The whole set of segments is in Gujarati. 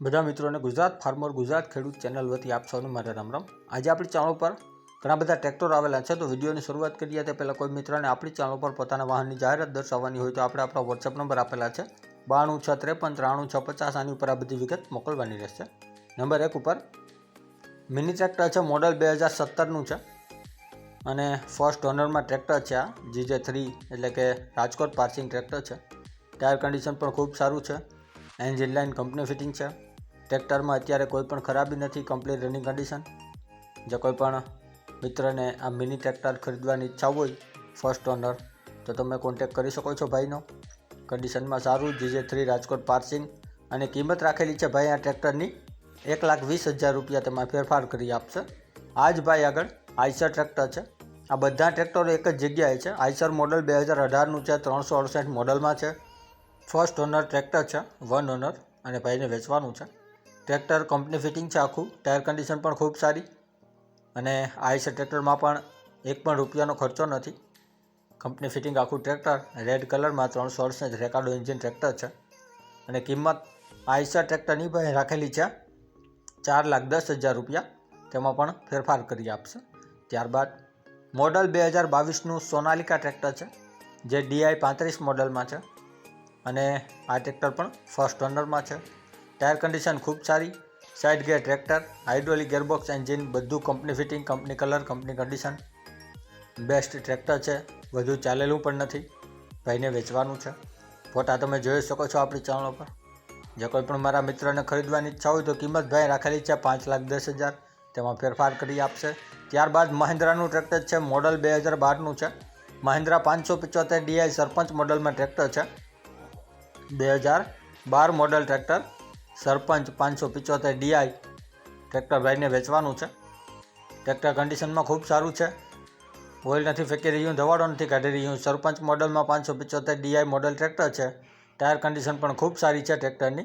બધા મિત્રોને ગુજરાત ફાર્મર ગુજરાત ખેડૂત ચેનલ વતી આપ સૌને મારા રામ રામ. આજે આપણી ચેનલ પર ઘણા બધા ટ્રેક્ટર આવેલા છે, તો વિડીયોની શરૂઆત કરીએ તે પહેલાં કોઈ મિત્રને આપણી ચેનલ પર પોતાના વાહનની જાહેરાત દર્શાવવાની હોય તો આપણે આપણા વોટ્સએપ નંબર આપેલા છે. બાણું છ ત્રેપન ત્રાણું છ પચાસ આની ઉપર આ બધી વિગત મોકલવાની રહેશે. નંબર એક ઉપર, મિની ટ્રેક્ટર છે, મોડલ બે હજાર સત્તરનું છે. અને ફર્સ્ટ ઓનરમાં ટ્રેક્ટર છે આ જીજે થ્રી એટલે કે રાજકોટ પાર્સિંગ ટ્રેક્ટર છે. ટાયર કન્ડિશન પણ ખૂબ સારું છે. એન્જિન લાઇન કંપની ફિટિંગ છે. ટ્રેક્ટરમાં અત્યારે કોઈ પણ ખરાબી નથી કમ્પ્લીટ રનિંગ કન્ડિશન જો કોઈ પણ મિત્રને આ મિની ટ્રેક્ટર ખરીદવાની ઈચ્છા હોય ફર્સ્ટ ઓનર તો તમે કોન્ટેક કરી શકો છો ભાઈનો. કન્ડિશનમાં સારું જીજે થ્રી રાજકોટ પાર્સિંગ. અને કિંમત રાખેલી છે ભાઈ આ ટ્રેક્ટરની, એક લાખ વીસ હજાર રૂપિયા તેમાં ફેરફાર કરી આપશે. આ જ ભાઈ આગળ આઈસર ટ્રેક્ટર છે. આ બધા ટ્રેક્ટરો એક જ જગ્યાએ છે. આઈસર મોડલ બે હજાર અઢારનું છે, ત્રણસો અડસઠ મોડલમાં છે. ફર્સ્ટ ઓનર ટ્રેક્ટર છે વન ઓનર અને ભાઈને વેચવાનું છે. ટ્રેક્ટર કંપની ફિટિંગ છે આખું. ટાયર કન્ડિશન પણ ખૂબ સારી. અને આઈસર ટ્રેક્ટરમાં પણ એક પણ રૂપિયાનો ખર્ચો નથી. કંપની ફિટિંગ આખું ટ્રેક્ટર. રેડ કલરમાં ત્રણસો અડસઠ રેકાર્ડો એન્જિન ટ્રેક્ટર છે. અને કિંમત આઈસર ટ્રેક્ટરની ભાઈ રાખેલી છે. ચાર લાખ દસ હજાર રૂપિયા. તેમાં પણ ફેરફાર કરી આપશે. ત્યારબાદ મોડલ બે હજાર બાવીસનું સોનાલિકા ટ્રેક્ટર છે, જે ડીઆઈ પાંત્રીસ મોડલમાં છે. અને આ ટ્રેક્ટર પણ ફર્સ્ટ ઓનરમાં છે. ટાયર કન્ડિશન ખૂબ સારી side gear tractor hydraulic gearbox engine બધું company fitting company colour company condition best tractor છે, વધુ ચાલેલું પણ નથી, ભાઈને વેચવાનું છે. ફોટા તમે જોઈ શકો છો આપણી ચેનલ પર જે કોઈ પણ મારા મિત્રને ખરીદવાની ઈચ્છા હોય તો કિંમત ભાઈ રાખેલી છે પાંચ લાખ દસ હજાર. તેમાં ફેરફાર કરી આપશે. ત્યારબાદ મહિન્દ્રાનું ટ્રેક્ટર છે મોડલ બે હજાર બારનું છે. મહિન્દ્રા પાંચસો પંચોતેર ડીઆઈ સરપંચ મોડલમાં ટ્રેક્ટર છે. બે હજાર બાર મોડલ ટ્રેક્ટર સરપંચ પાંચસો પિચોતેર ડીઆઈ ટ્રેક્ટર ભાઈને વેચવાનું છે. ટ્રેક્ટર કન્ડિશનમાં ખૂબ સારું છે. ઓઇલ નથી ફેંકી રહ્યું, ધવાડો નથી કાઢી રહ્યું. સરપંચ મોડલમાં પાંચસો પિચોતેર ડીઆઈ મોડલ ટ્રેક્ટર છે. ટાયર કન્ડિશન પણ ખૂબ સારી છે ટ્રેક્ટરની.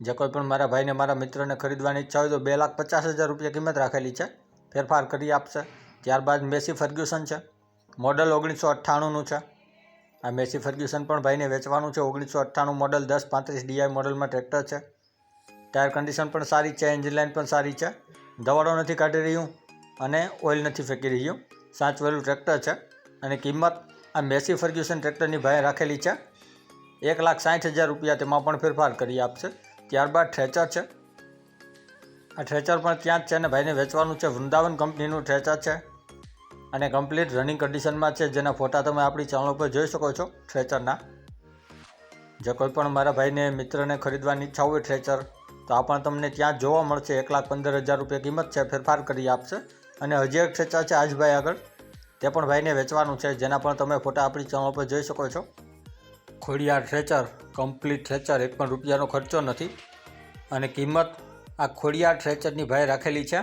જે કોઈ પણ મારા ભાઈને, મારા મિત્રને ખરીદવાની ઈચ્છા હોય તો બે લાખ પચાસ હજાર રૂપિયા કિંમત રાખેલી છે. ફેરફાર કરી આપશે. ત્યારબાદ મેસી ફર્ગ્યુસન છે. મોડલ ઓગણીસો અઠ્ઠાણુંનું છે. આ મેસી ફર્ગ્યુસન પણ ભાઈને વેચવાનું છે. ઓગણીસો અઠ્ઠાણું મોડલ દસ પાંત્રીસ ડીઆઈ મોડલમાં ટ્રેક્ટર છે. ટાયર કન્ડિશન પણ સારી છે એન્જિન લાઇન પણ સારી છે. દવાડો નથી કાઢી રહ્યું અને ઓઇલ નથી ફેંકી રહ્યું. સાચવેલું ટ્રેક્ટર છે અને કિંમત આ મેસી ફર્ગ્યુસન ટ્રેક્ટરની ભાઈ રાખેલી છે. એક લાખ સાઠ હજાર રૂપિયા તેમાં પણ ફેરફાર કરી આપશે. ત્યારબાદ ટ્રેચર છે. આ ટ્રેચર પણ ત્યાં જ છે અને ભાઈને વેચવાનું છે. વૃંદાવન કંપનીનું ટ્રેચર છે અને કમ્પ્લીટ રનિંગ કન્ડિશનમાં છે. જેના ફોટા તમે આપણી ચેનલ પર જોઈ શકો છો ટ્રેચરના જે કોઈ પણ મારા ભાઈને, મિત્રને ખરીદવાની ઈચ્છા હોય ટ્રેચર તો આ પણ તમને ત્યાં જોવા મળશે. એક લાખ પંદર હજાર રૂપિયા કિંમત છે, ફેરફાર કરી આપશે. અને હજી એક ટ્રેચર છે આજભાઈ આગળ. તે પણ ભાઈને વેચવાનું છે, જેના પણ તમે ફોટા આપણી ચેનલ પર જોઈ શકો છો. ખોડિયાર ટ્રેચર કમ્પ્લીટ ટ્રેચર એક પણ રૂપિયાનો ખર્ચો નથી. અને કિંમત આ ખોડિયાર ટ્રેચરની ભાઈ રાખેલી છે,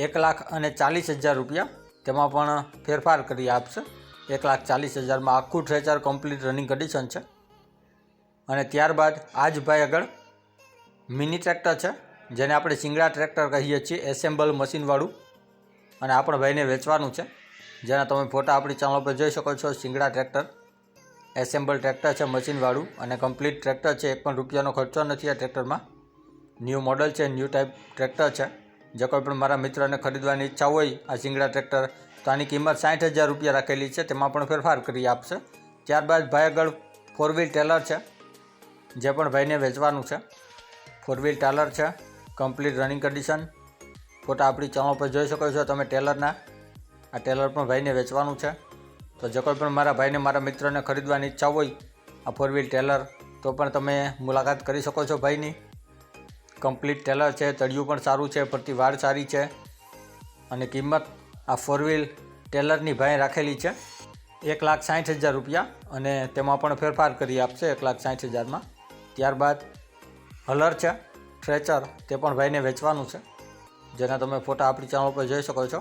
એક લાખ અને ચાલીસ હજાર રૂપિયા. તેમાં પણ ફેરફાર કરી આપશે. એક લાખ ચાલીસ હજારમાં આખું ટ્રેચર કમ્પ્લીટ રનિંગ કન્ડિશન છે. અને ત્યારબાદ આ જ ભાઈ આગળ મિની ટ્રેક્ટર છે, જેને આપણે સિંગડા ટ્રેક્ટર કહીએ છીએ, એસેમ્બલ મશીનવાળું. અને આપણા ભાઈને વેચવાનું છે. જેના તમે ફોટા આપણી ચેનલ પર જોઈ શકો છો સિંગડા ટ્રેક્ટર. એસેમ્બલ ટ્રેક્ટર છે, મશીનવાળું. અને કમ્પ્લીટ ટ્રેક્ટર છે, એક પણ રૂપિયાનો ખર્ચો નથી આ ટ્રેક્ટરમાં. ન્યૂ મોડલ છે, ન્યૂ ટાઈપ ટ્રેક્ટર છે. જે કોઈ પણ મારા મિત્રને ખરીદવાની ઈચ્છા હોય, આ સિંગડા ટ્રેક્ટર, તો આની કિંમત સાઠ હજાર રૂપિયા રાખેલી છે, તેમાં પણ ફેરફાર કરી આપશે. ત્યારબાદ ભાઈ આગળ ફોર વ્હીલ ટેલર છે, જે પણ ભાઈને વેચવાનું છે. ફોર વ્હીલ ટેલર છે કમ્પ્લીટ રનિંગ કન્ડિશન ફોટા આપણી ચેનલ પર જોઈ શકો છો તમે ટેલરના. આ ટેલર પણ ભાઈને વેચવાનું છે. તો જે કોઈ પણ મારા ભાઈને, મારા મિત્રને ખરીદવાની ઈચ્છા હોય, આ ફોર વ્હીલ ટેલર, તો પણ તમે મુલાકાત કરી શકો છો ભાઈની. કમ્પ્લીટ ટેલર છે, તળિયું પણ સારું છે, ફરતી વાળ સારી છે. અને કિંમત આ ફોર વ્હીલ ટેલરની ભાઈ રાખેલી છે, એક લાખ સાઠ હજાર રૂપિયા. અને તેમાં પણ ફેરફાર કરી આપશે એક લાખ સાઠ હજારમાં. ત્યારબાદ હલર છે ટ્રેચર તે પણ ભાઈને વેચવાનું છે. જેના તમે ફોટા આપણી ચેનલ પર જોઈ શકો છો.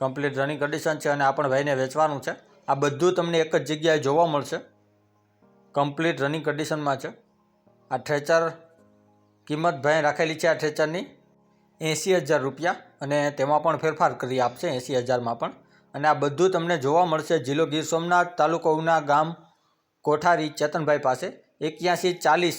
કમ્પ્લીટ રનિંગ કન્ડિશન છે અને આ પણ ભાઈને વેચવાનું છે. આ બધું તમને એક જ જગ્યાએ જોવા મળશે. કમ્પ્લીટ રનિંગ કન્ડિશનમાં છે. આ ટ્રેચર કિંમત ભાઈ રાખેલી છે આ ટ્રેચરની એંસી હજાર રૂપિયા અને તેમાં પણ ફેરફાર કરી આપશે એંસી હજારમાં પણ. અને આ બધું તમને જોવા મળશે જિલ્લો ગીર સોમનાથ તાલુકો ઉના ગામ કોઠારી ચેતનભાઈ પાસે. એક્યાસી ચાલીસ